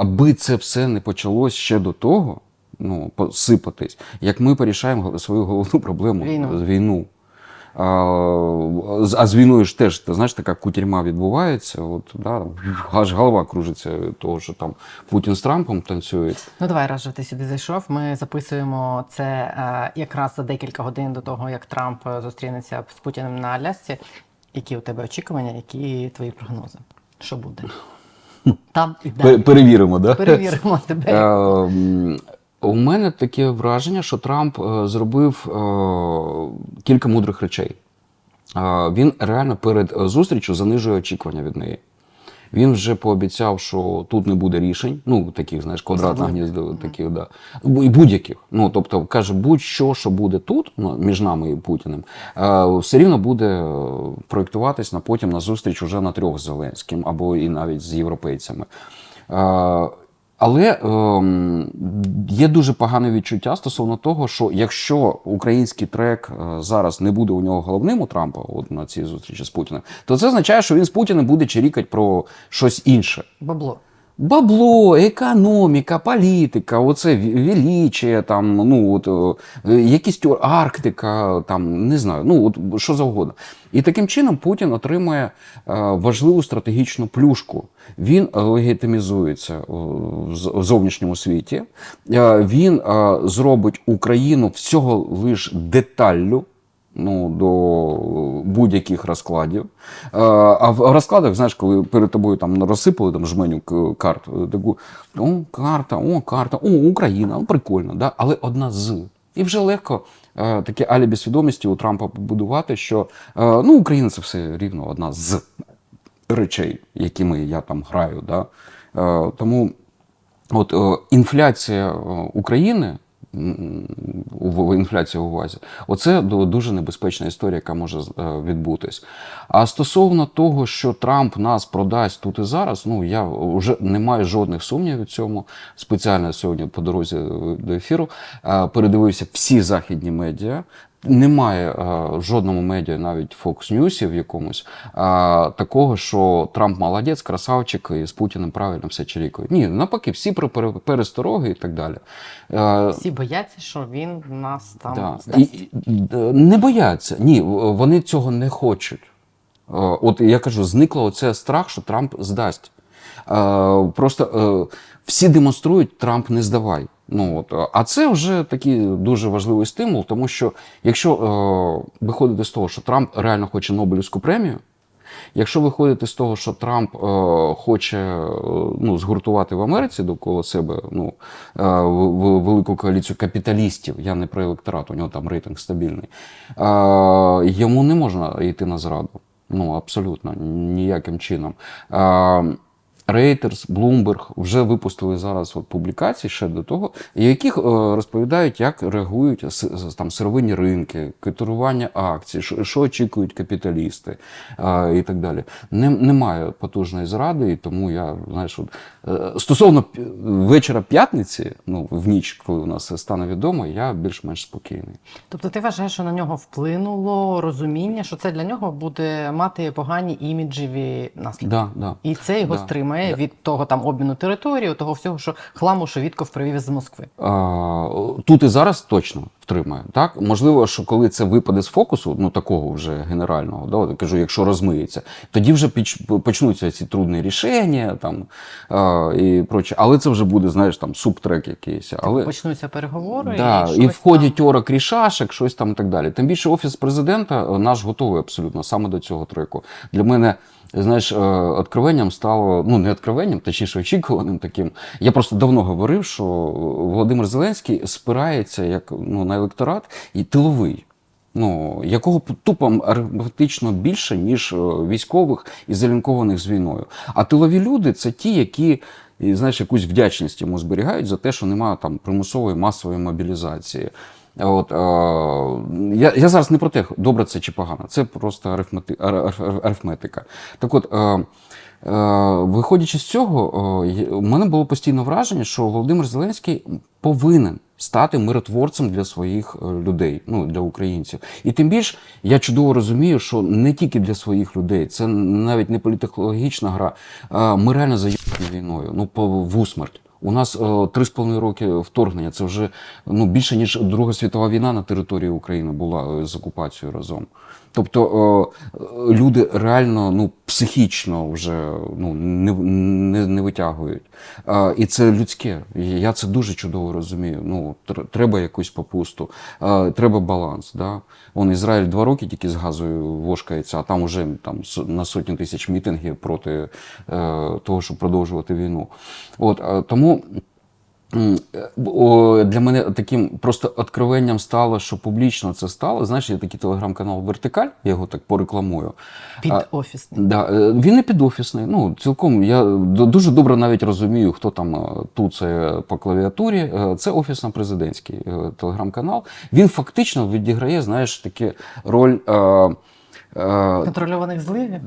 аби це все не почалось ще до того, ну, посипатись, як ми порішаємо свою головну проблему Війну. з війну. А, а з війною ж теж, ти знаєш, така кутерьма відбувається. От, да, аж голова кружиться від того, що там Путін з Трампом танцюють. Ну давай, раз же ти сюди зайшов. Ми записуємо це е, якраз за декілька годин до того, як Трамп е, зустрінеться з Путіним на Алясці. Які у тебе очікування, які твої прогнози? Що буде? Там і далі. Перевіримо, да? Перевіримо тебе. Е, У мене таке враження, що Трамп е, зробив е, кілька мудрих речей. Він реально перед зустрічю занижує очікування від неї. Він вже пообіцяв, що тут не буде рішень, ну таких, знаєш, квадратних гнізду. гніздо, таких, да. І будь-яких. Ну, тобто, каже, будь-що, що буде тут, ну, між нами і Путіним, е, все рівно буде е, проєктуватись на потім на зустріч уже на трьох з Зеленським або і навіть з європейцями. Але ем, є дуже погане відчуття стосовно того, що якщо український трек е, зараз не буде у нього головним у Трампа, от на цій зустрічі з Путіним, то це означає, що він з Путіним буде чирікати про щось інше. Бабло. Бабло, економіка, політика, оце величие, там, ну, от, е, якісь Арктика, там, не знаю, ну, от, що завгодно. І таким чином Путін отримує е, важливу стратегічну плюшку. Він легітимізується в зовнішньому світі. Е, Він зробить Україну всього лиш деталлю ну, до будь-яких розкладів. Е, А в розкладах, знаєш, коли перед тобою там розсипали там жменю карт, е, таку о, карта, о, карта, о, Україна, о, прикольно, да? але одна з. І вже легко е, таке алібі свідомості у Трампа побудувати, що ну, Україна це все рівно одна з речей, якими я там граю. Да? Тому От інфляція України, в інфляція у увазі, оце дуже небезпечна історія, яка може е, відбутись. А стосовно того, що Трамп нас продасть тут і зараз, ну я вже не маю жодних сумнівів в цьому. Спеціально сьогодні по дорозі е, до ефіру е, передивився всі західні медіа. Немає е, в жодному медіа, навіть Fox News в якомусь, е, такого, що Трамп молодець, красавчик, і з Путіним правильно все чирікають. Ні, навпаки, всі про перестороги і так далі. Е, Всі бояться, що він нас там Да. І, здасть. і, не бояться. Ні, вони цього не хочуть. Е, От я кажу, зникло оце страх, що Трамп здасть. Е, Просто е, всі демонструють Трамп не здавай. Ну, от. е, А це вже такий дуже важливий стимул, тому що якщо е, виходити з того, що Трамп реально хоче Нобелівську премію, Якщо виходити з того, що Трамп е, хоче е, ну, згуртувати в Америці довкола себе ну, е, в- велику коаліцію капіталістів, я не про електорат, у нього там рейтинг стабільний, е, йому не можна йти на зраду. Ну, абсолютно, ніяким чином. Е, Reuters, Bloomberg вже випустили зараз от публікації ще до того, яких е, розповідають, як реагують там сировинні ринки, котирування акцій, що, що очікують капіталісти е, і так далі. Немає потужної зради, і тому я знаєш, от, е, стосовно вечора п'ятниці, ну в ніч, коли у нас стане відомо, я більш-менш спокійний. Тобто ти вважаєш, що на нього вплинуло розуміння, що це для нього буде мати погані іміджеві наслідки. Да, да. І це його Да. стримає від того там обміну території, того всього, що хламу, що Вітков привів з Москви. А, тут і зараз точно втримає. Так можливо, що коли це випаде з фокусу, ну такого вже генерального, да, от я кажу, якщо розмиється, тоді вже почнуться ці трудні рішення там а, і проче. Але це вже буде, знаєш, там субтрек якийсь. Але Почнуться переговори да, і, і щось входять там. орок рішашек, щось там і так далі. Тим більше офіс президента е, наш готовий абсолютно саме до цього треку. Для мене. Знаєш, е, откровенням стало, ну не откровенням, точніше очікуваним таким. Я просто давно говорив, що Володимир Зеленський спирається як ну, на електорат і тиловий. Ну, якого тупо арифметично більше, ніж е, військових і залінкованих з війною. А тилові люди це ті, які знаєш, якусь вдячність йому зберігають за те, що немає там примусової масової мобілізації. От, е, я, я зараз не про те, добре це чи погано, це просто арифмети, ар- ар- арифметика. Так от, е, е, виходячи з цього, е, у мене було постійне враження, що Володимир Зеленський повинен стати миротворцем для своїх е, людей, ну для українців. І тим більш я чудово розумію, що не тільки для своїх людей, це навіть не політехнологічна гра. Ми реально за війною, ну по в усмерть. У нас е, три з половиною роки вторгнення. Це вже ну більше ніж Друга світова війна на території України була е, з окупацією разом. Тобто е, люди реально ну психічно вже ну не, не, не витягують. І це людське. Я це дуже чудово розумію. Ну тр- треба якусь попусту, треба баланс. Да? Он Ізраїль два роки тільки з газою вошкається, а там уже там на сотні тисяч мітингів проти того, щоб продовжувати війну. От е, тому. Для мене таким просто откровенням стало, що публічно це стало. Знаєш, є такий телеграм-канал Вертикаль, я його так порекламую. Під офісний. Да, е, він не підофісний. Ну, цілком я дуже добре навіть розумію, хто там е, тут це по клавіатурі. Е, Це офісно-президентський телеграм-канал. Він фактично відіграє, знаєш, таке роль. Контрольованих зливів.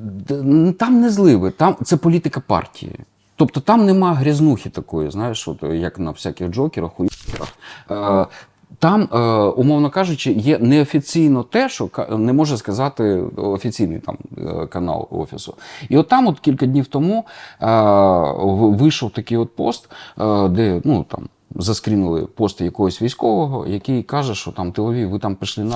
Там не зливи, там це політика партії. Тобто там нема грязнухи такої, знаєш, от, як на всяких джокерах. Е, там, е, умовно кажучи, є неофіційно те, що не може сказати офіційний там е, канал офісу. І от там, от кілька днів тому, е, вийшов такий от пост, е, де ну там. Заскрінили пост якогось військового, який каже, що там тилові, ви там пішли на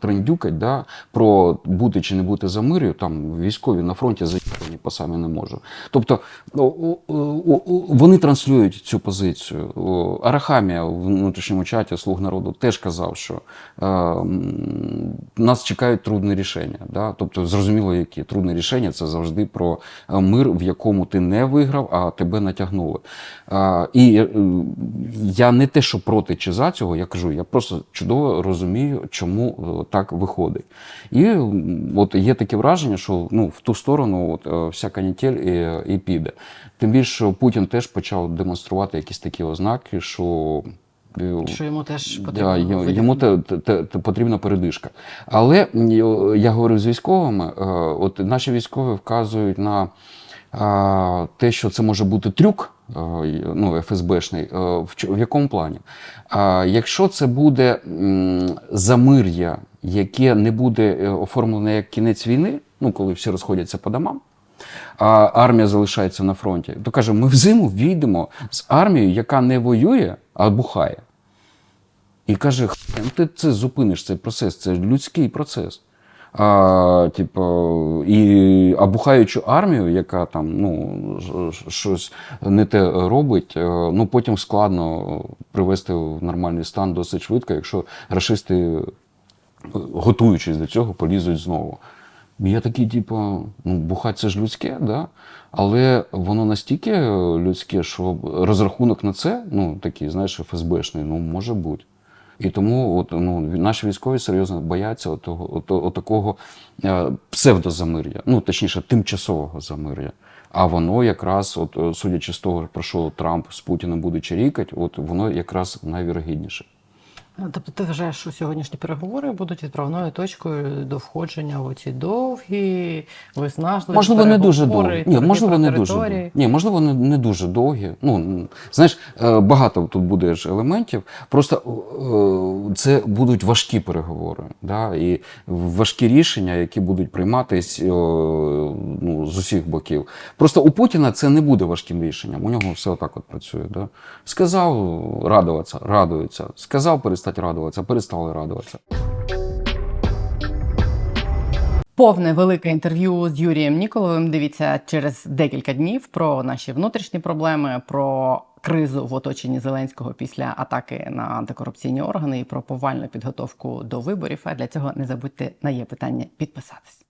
трендюкать, да, про бути чи не бути за мир'ю, там військові на фронті заїхані по самі не можу. Тобто о, вони транслюють цю позицію. Арахамія в внутрішньому чаті Слуг народу теж казав, що е, нас чекають трудні рішення. Да? Тобто, зрозуміло, які трудні рішення це завжди про е, мир, в якому ти не виграв, а тебе натягнули. Е, і я не те, що проти чи за цього, я кажу, я просто чудово розумію, чому так виходить. І от є таке враження, що ну, в ту сторону от, вся канітель і, і піде. Тим більше що Путін теж почав демонструвати якісь такі ознаки, що. е, Що йому теж Да, потрібно. йому, йому те, те, те, потрібна передишка. Але я- говорив з військовими, е, от наші військові вказують на е, те, що це може бути трюк, ну, ФСБшний, в, якому плані? А якщо це буде замир'я, яке не буде оформлене як кінець війни, ну коли всі розходяться по домам, а армія залишається на фронті, то каже, ми взиму війдемо з армією, яка не воює, а бухає. І каже, «Хрен ти це зупиниш цей процес, це людський процес. А, типу, і, а бухаючу армію, яка там ну, щось не те робить, е, ну потім складно привести в нормальний стан досить швидко, якщо рашисти, готуючись до цього, полізуть знову. Я такий, типу, ну, бухать це ж людське, да? але воно настільки людське, що розрахунок на це, ну, такий, знаєш, ФСБшний, ну, може бути. І тому от, ну, наші військові серйозно бояться от от, от такого е, псевдозамир'я, ну точніше, тимчасового замир'я. А воно якраз, от, судячи з того, про що Трамп з Путіним буде чарікати, от воно якраз найвірогідніше. Тобто ти вважаєш, що сьогоднішні переговори будуть відправною точкою до входження в ці довгі, виснажливі Можливо, не дуже довгі. Ні, можливо, не дуже довгі. Ні, можливо, не, не дуже довгі. Ну, знаєш, е, багато тут буде ж елементів. Просто е, це будуть важкі переговори. Да? І важкі рішення, які будуть прийматись е, ну, з усіх боків. Просто у Путіна це не буде важким рішенням. У нього все отак от працює. Да? Сказав радуватися, радується. Сказав перестати радуватися, перестали радуватися. Повне велике інтерв'ю з Юрієм Ніколовим. Дивіться через декілька днів про наші внутрішні проблеми, про кризу в оточенні Зеленського після атаки на антикорупційні органи і про повальну підготовку до виборів. А для цього не забудьте на є питання підписатись.